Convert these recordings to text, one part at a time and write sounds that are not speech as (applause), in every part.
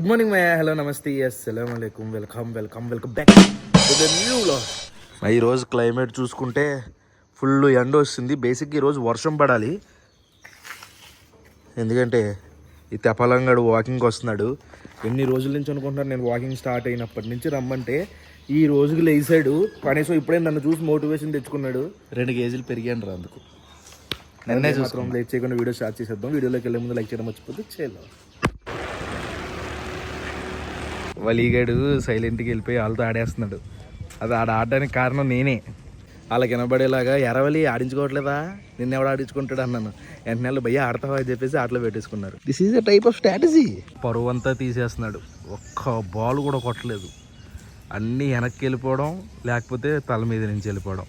Good morning my hello నమస్తే అస్సలం అయికం వెల్కమ్ వెల్కమ్ వెల్కమ్ బ్యాక్ ఈ రోజు క్లైమేట్ చూసుకుంటే ఫుల్ ఎండ వస్తుంది. బేసిక్గా ఈరోజు వర్షం పడాలి. ఎందుకంటే ఈ తెపలంగాడు వాకింగ్కి వస్తున్నాడు. ఎన్ని రోజుల నుంచి అనుకుంటున్నాను నేను వాకింగ్ స్టార్ట్ అయినప్పటి నుంచి రమ్మంటే ఈ రోజుకి లేసాడు కనీసం ఇప్పుడే నన్ను చూసి మోటివేషన్ తెచ్చుకున్నాడు. రెండు కేజీలు పెరిగాను రా అందుకు. నన్నే మాత్రం లేట్ చేయకుండా వీడియో స్టార్ట్ చేసేద్దాం. వీడియోలోకి వెళ్ళే ముందు లైక్ చేయడం మర్చిపోతే చేయాలి వలీగాడు సైలెంట్కి వెళ్ళిపోయి వాళ్ళతో ఆడేస్తున్నాడు. అది ఆడ ఆడడానికి కారణం నేనే. వాళ్ళకి వినబడేలాగా ఎరవలి ఆడించుకోవట్లేదా? నిన్న ఎవడు ఆడించుకుంటాడు అన్నాను. వెంటనే వాళ్ళు భయ్య ఆడతావా? అని చెప్పేసి ఆటలో పెట్టేసుకున్నారు. This is a type of strategy పరువు అంతా తీసేస్తున్నాడు. ఒక్క బాల్ కూడా కొట్టలేదు. అన్నీ వెనక్కి వెళ్ళిపోవడం లేకపోతే తల మీద నుంచి వెళ్ళిపోవడం.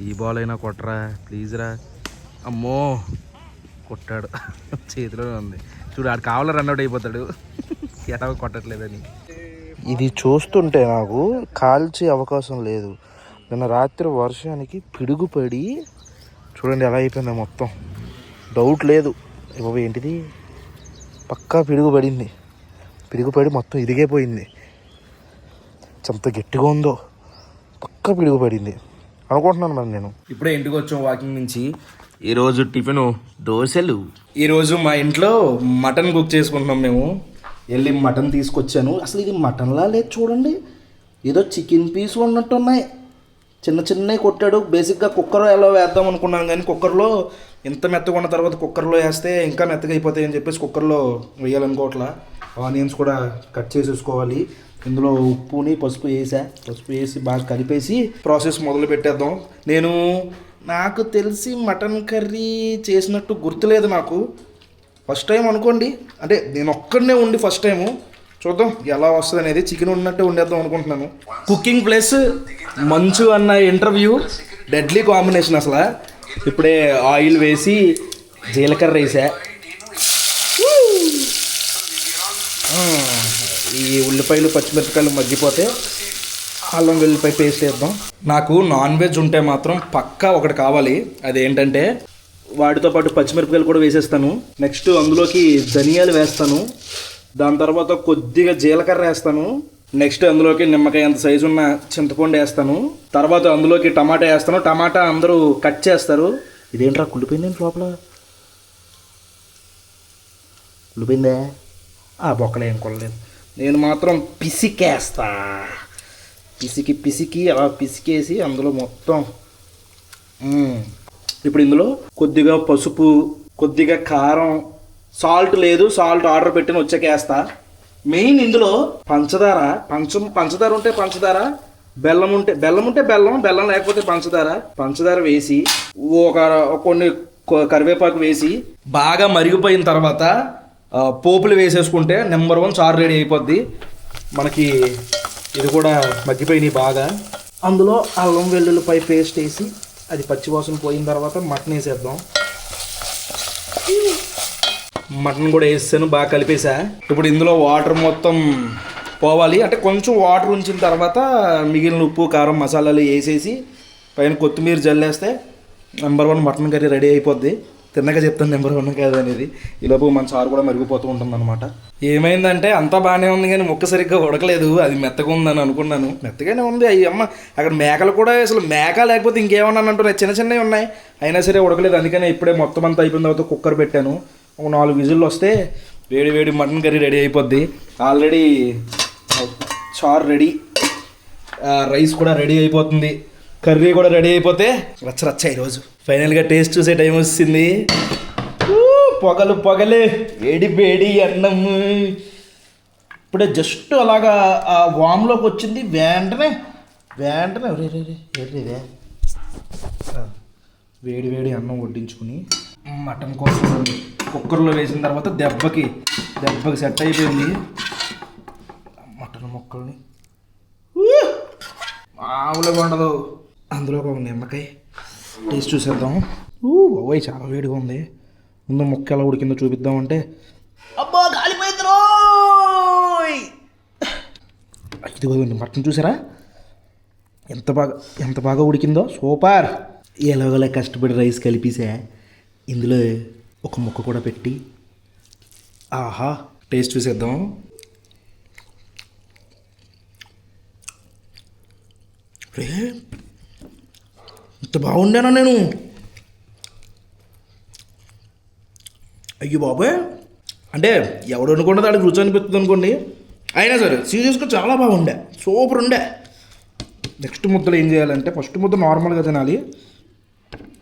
ఈ బాల్ అయినా కొట్టరా? ప్లీజ్ రా. అమ్మో! కొట్టాడు. (laughs) చేతిలోనే ఉంది. చూడు ఆడు కావాల రన్అట్ అయిపోతాడు. (laughs) ఎటవ కొట్టట్లేదని. ఇది చూస్తుంటే నాకు కాల్చే అవకాశం లేదు. నిన్న రాత్రి వర్షానికి పిడుగుపడి చూడండి ఎలా అయిపోయిందో మొత్తం. డౌట్ లేదు. ఇవ్వ ఏంటిది? పక్కా పిడుగు పడింది పిడుగుపడి మొత్తం ఇరిగైపోయింది ఎంత గట్టిగా ఉందో. పక్క పిడుగు పడింది అనుకుంటున్నాను మరి నేను. ఇప్పుడే ఇంటికి వచ్చాం వాకింగ్ నుంచి. ఈరోజు టిఫిన్ దోశలు. ఈరోజు మా ఇంట్లో మటన్ కుక్ చేసుకుంటున్నాం మేము. వెళ్ళి మటన్ తీసుకొచ్చాను. అసలు ఇది మటన్లా లేదు చూడండి. ఏదో చికెన్ పీస్ ఉన్నట్టు ఉన్నాయి చిన్న చిన్నవి కొట్టాడు. బేసిక్గా కుక్కర్ ఎలా వేద్దాం అనుకున్నాను కానీ కుక్కర్లో ఇంత మెత్తగా ఉన్న తర్వాత కుక్కర్లో వేస్తే ఇంకా మెత్తగా అయిపోతాయి అని చెప్పేసి కుక్కర్లో వేయాలనుకోవట్లా ఆనియన్స్ కూడా కట్ చేసేసుకోవాలి. ఇందులో ఉప్పుని పసుపు వేసా. పసుపు వేసి బాగా కలిపేసి ప్రాసెస్ మొదలు పెట్టేద్దాం. నేను నాకు తెలిసి మటన్ కర్రీ చేసినట్టు గుర్తులేదు నాకు. ఫస్ట్ టైం అనుకోండి అంటే నేను ఒక్కడనే ఉండి ఫస్ట్ టైము చూద్దాం ఎలా వస్తుంది అనేది చికెన్ ఉన్నట్టే ఉండేద్దాం అనుకుంటున్నాను. కుకింగ్ ప్లస్ మంచు అన్న ఇంటర్వ్యూ డెడ్లీ కాంబినేషన్ అసలు. ఇప్పుడే ఆయిల్ వేసి జీలకర్ర వేసా. ఈ ఉల్లిపాయలు పచ్చిమిరపకాయలు మగ్గిపోతే అల్లం వెల్లిపాయ పేస్ట్ వేద్దాం. నాకు నాన్ వెజ్ ఉంటే మాత్రం పక్కా ఒకటి కావాలి. అదేంటంటే వాటితో పాటు పచ్చిమిరపకాయలు కూడా వేసేస్తాను. నెక్స్ట్ అందులోకి ధనియాలు వేస్తాను. దాని తర్వాత కొద్దిగా జీలకర్ర వేస్తాను. నెక్స్ట్ అందులోకి నిమ్మకాయ అంత సైజు ఉన్న చింతపండు వేస్తాను. తర్వాత అందులోకి టమాటా వేస్తాను. టమాటా అందరూ కట్ చేస్తారు. ఇదేంట్రా కుళ్ళిపోయింది లోపల? కుళ్ళిపోయిందే? ఆ బొక్కలు ఏం కొనలేదు నేను మాత్రం పిసికేస్తా. పిసికి పిసికి అలా పిసికేసి అందులో మొత్తం ఇప్పుడు ఇందులో కొద్దిగా పసుపు కొద్దిగా కారం సాల్ట్ లేదు సాల్ట్ ఆర్డర్ పెట్టిన వచ్చాకేస్తా. మెయిన్ ఇందులో పంచదార పంచం పంచదార ఉంటే పంచదార బెల్లం ఉంటే బెల్లం ఉంటే బెల్లం బెల్లం లేకపోతే పంచదార. పంచదార వేసి ఒక కొన్ని కరివేపాకు వేసి బాగా మరిగిపోయిన తర్వాత పోపులు వేసేసుకుంటే నెంబర్ వన్ చారు రెడీ అయిపోద్ది. మనకి ఇది కూడా మగ్గిపోయినాయి బాగా. అందులో అల్లం వెల్లుల్లిపై పేస్ట్ వేసి అది పచ్చివాసన పోయిన తర్వాత మటన్ వేసేద్దాం. మటన్ కూడా వేసాను బాగా కలిపేసా. ఇప్పుడు ఇందులో వాటర్ మొత్తం పోవాలి. అంటే కొంచెం వాటర్ ఉంచిన తర్వాత మిగిలిన ఉప్పు కారం మసాలాలు వేసేసి పైన కొత్తిమీర జల్లేస్తే number one mutton curry ready అయిపోద్ది. తిన్నగా చెప్తాను నెంబర్ వన్ కాదు అనేది. ఈలోపు మన చారు కూడా మరిగిపోతూ ఉంటుంది అనమాట ఏమైందంటే అంతా బాగానే ఉంది కానీ ముక్క సరిగ్గా ఉడకలేదు. అది మెత్తగా ఉందని అనుకున్నాను. మెత్తగానే ఉంది. అయ్యి అమ్మ అక్కడ మేకలు కూడా అసలు మేక లేకపోతే ఇంకేమన్నా అంటున్నాయి. చిన్న చిన్నవి ఉన్నాయి. అయినా సరే ఉడకలేదు. అందుకనే ఇప్పుడే మొత్తం అంతా అయిపోయిన తర్వాత కుక్కర్ పెట్టాను. ఒక నాలుగు విజిల్లు వస్తే వేడి వేడి మటన్ కర్రీ రెడీ అయిపోద్ది. ఆల్రెడీ చారు రెడీ. రైస్ కూడా రెడీ అయిపోతుంది. కర్రీ కూడా రెడీ అయిపోతే రచ్చ రచ్చ ఈరోజు ఫైనల్గా టేస్ట్ చూసే టైం వచ్చింది పొగలు పొగలే వేడి వేడి అన్నం. ఇప్పుడే జస్ట్ అలాగా ఆ వామ్లోకి వచ్చింది. వెంటనే వెంటనే రే రే వేడి వేడి అన్నం వడ్డించుకుని మటన్ కోసం కుక్కర్లో వేసిన తర్వాత దెబ్బకి దెబ్బకి సెట్ అయిపోయింది. మటన్ మొక్కల్ని. మామూలుగా ఉండదు. అందులో ఒక నిమ్మకాయ. టేస్ట్ చూసేద్దాం. ఊ బాబోయ్ చాలా వేడిగా ఉంది. ముందు ముక్క ఎలా ఉడికిందో చూపిద్దామంటే. అబ్బా కాలిపోయింది ఇదిగో మటన్ చూసారా? ఎంత బాగా ఎంత బాగా ఉడికిందో. సూపర్! ఎలాగోలా కష్టపడి రైస్ కలిపిసే. ఇందులో ఒక ముక్క కూడా పెట్టి. ఆహా టేస్ట్ చూసేద్దాం. రే ఇంత బాగుండేనా నేను? అయ్యో బాబాయ్. అంటే ఎవడు అనుకుంటే దానికి రుచి అనిపిస్తుంది అనుకోండి. అయినా సరే సీరియస్గా చాలా బాగుండే. సూపర్ ఉండే. నెక్స్ట్ ముద్దలు ఏం చేయాలంటే ఫస్ట్ ముద్ద నార్మల్గా తినాలి.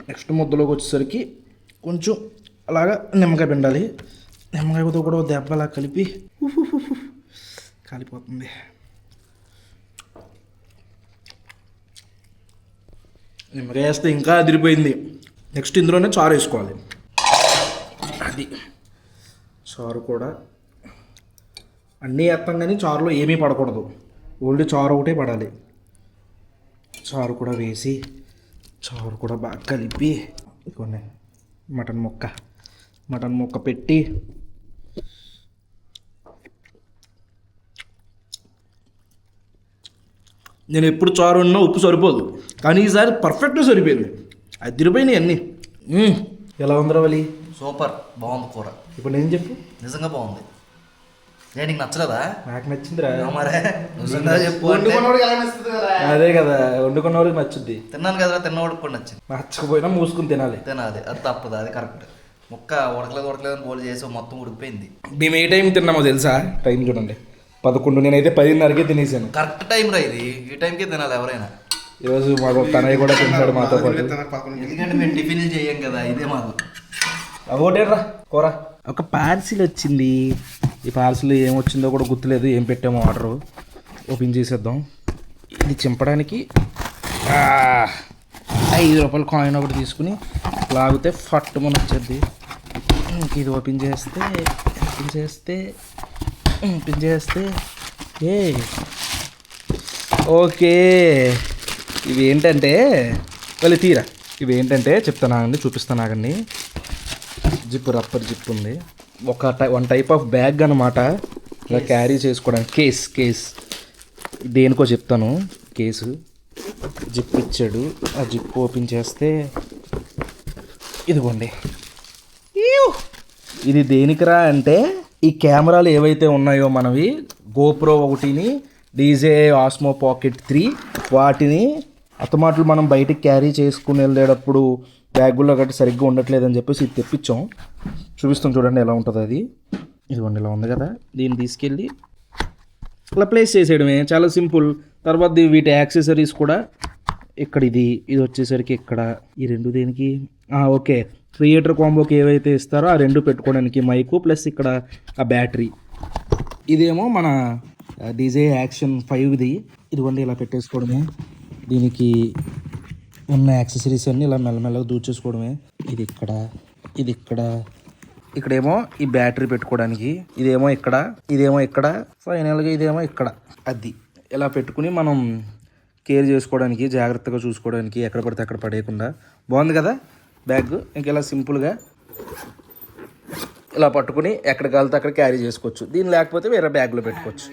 నెక్స్ట్ ముద్దలోకి వచ్చేసరికి కొంచెం అలాగా నిమ్మకాయ పిండాలి. నిమ్మకాయతో కూడా దెబ్బ అలా కలిపి ఉఫ్ కాలిపోతుంది. నిమ్మకాయ. వేస్తే ఇంకా అదిరిపోయింది. నెక్స్ట్ ఇందులోనే చారు వేసుకోవాలి. అది. చారు కూడా అన్నీ వేస్తాం కానీ చారులో ఏమీ పడకూడదు. ఓన్లీ చారు ఒకటే పడాలి. చారు కూడా వేసి చారు కూడా బాగా కలిపి కొన్ని మటన్ ముక్క. మటన్ ముక్క పెట్టి నేను ఎప్పుడు చారు ఉన్నా ఉప్పు సరిపోదు. కానీ ఈసారి పర్ఫెక్ట్గా సరిపోయింది. అదిరిపోయినాయి అన్నీ. ఎలా ఉందిరా వలి? సూపర్. బాగుంది కూర. ఇప్పుడు నేను చెప్పు. నిజంగా బాగుంది. నేను నీకు నచ్చలేదా? నాకు నచ్చిందిరా. మరే. నిజంగా చెప్పు అదే కదా వండుకున్న వాళ్ళకి నచ్చుద్ది. తిన్నాను కదరా తిన్నవాడికి కూడా నచ్చింది. నచ్చకపోయినా మూసుకుని తినాలి. తినాలి. అది తప్పదు అది కరెక్ట్ ముక్క ఉడకలేదు ఉడకలేదు అని బోల్ చేసి మొత్తం ఉడికిపోయింది. మేము ఏ టైం తిన్నామో తెలుసా? టైం చూడండి. పదకొండు నేనైతే పదిన్నరకే తినేసాను. కరెక్ట్ టైం రా ఇది. ఈ టైంకే తినాలి ఎవరైనా. ఈరోజు మాకు తనయ్య కూడా తింటాడు మాతో పాటు. ఎందుకంటే మేము టిఫిన్లు చేయం కదా ఇదే మాకు. ఒకటేరా కూర. ఒక పార్సిల్ వచ్చింది. ఈ పార్సిల్ ఏం వచ్చిందో కూడా గుర్తులేదు ఏం పెట్టామో ఆర్డర్. ఓపెన్ చేసేద్దాం. ఇది చింపడానికి. ఆ, ఐదు రూపాయల కాయిన్ ఒకటి తీసుకుని లాగితే ఫట్టుమని వచ్చేది. ఇంక ఇది ఓపెన్ చేస్తే ఓపెన్ చేస్తే ఓపెన్ చేస్తే? ఏ. ఓకే. ఇవి ఏంటంటే వాళ్ళు తీరా. ఇవి ఏంటంటే చెప్తాను ఆగండి చూపిస్తాను ఆగండి. జిప్ రబ్బర్ జిప్ ఉంది. ఒక tie one type of bag అనమాట ఇలా క్యారీ చేసుకోవడానికి. Case case. దేనికో చెప్తాను. కేసు. జిప్ ఇచ్చాడు. ఆ జిప్ ఓపెన్ చేస్తే ఇదిగోండి. ఇది దేనికిరా అంటే ఈ కెమెరాలు ఏవైతే ఉన్నాయో మనవి గోప్రో ఒకటిని డీజే ఆస్మో పాకెట్ త్రీ వాటిని అతమాటలు మనం బయటికి క్యారీ చేసుకుని వెళ్ళేటప్పుడు బ్యాగుల్లో గట్రా సరిగ్గా ఉండట్లేదని చెప్పేసి ఇది తెప్పించాం. చూపిస్తాం చూడండి ఎలా ఉంటుంది అది. ఇదిగోండి ఇలా ఉంది కదా. దీన్ని తీసుకెళ్ళి ఇలా ప్లేస్ చేసేయడమే. చాలా సింపుల్. తర్వాత వీటి యాక్సెసరీస్ కూడా ఇక్కడ ఇది ఇది వచ్చేసరికి ఇక్కడ. ఈ రెండు దేనికి? ఓకే. క్రియేటర్ కాంబోకి ఏవైతే ఇస్తారో ఆ రెండు పెట్టుకోవడానికి మైకు ప్లస్ ఇక్కడ ఆ బ్యాటరీ. ఇదేమో మన డీజే యాక్షన్ ఫైవ్ది. ఇదిగోండి ఇలా పెట్టేసుకోవడమే. దీనికి ఉన్న యాక్సెసరీస్ అన్నీ ఇలా మెల్లమెల్లగా దూచేసుకోవడమే ఇది ఇక్కడ ఇది ఇక్కడ. ఇక్కడేమో ఈ బ్యాటరీ పెట్టుకోవడానికి. ఇదేమో ఇక్కడ ఇదేమో ఇక్కడ. ఫైనల్గా ఇదేమో ఇక్కడ. అది. ఇలా పెట్టుకుని మనం కేర్ చేసుకోవడానికి జాగ్రత్తగా చూసుకోవడానికి ఎక్కడ పడితే అక్కడ పడేయకుండా. బాగుంది కదా? బ్యాగ్ ఇంక ఇలా సింపుల్గా ఇలా పట్టుకుని ఎక్కడికి వెళ్తే అక్కడ క్యారీ చేసుకోవచ్చు. దీని లేకపోతే వేరే బ్యాగ్లో పెట్టుకోవచ్చు.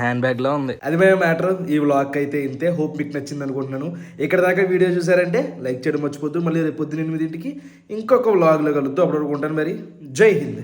హ్యాండ్ బ్యాగ్లో ఉంది. అది మేము మ్యాటర్. ఈ వ్లాగ్ అయితే ఇంతే. హోప్ మీకు నచ్చింది అనుకుంటున్నాను. ఇక్కడ దాకా వీడియో చూసారంటే లైక్ చేయడం మర్చిపోద్దు. మళ్ళీ రేపు పొద్దున ఎనిమిదింటికి ఇంకొక వ్లాగ్లో కలుగుతూ అప్పుడు ఉంటాను మరి. జై హింద్.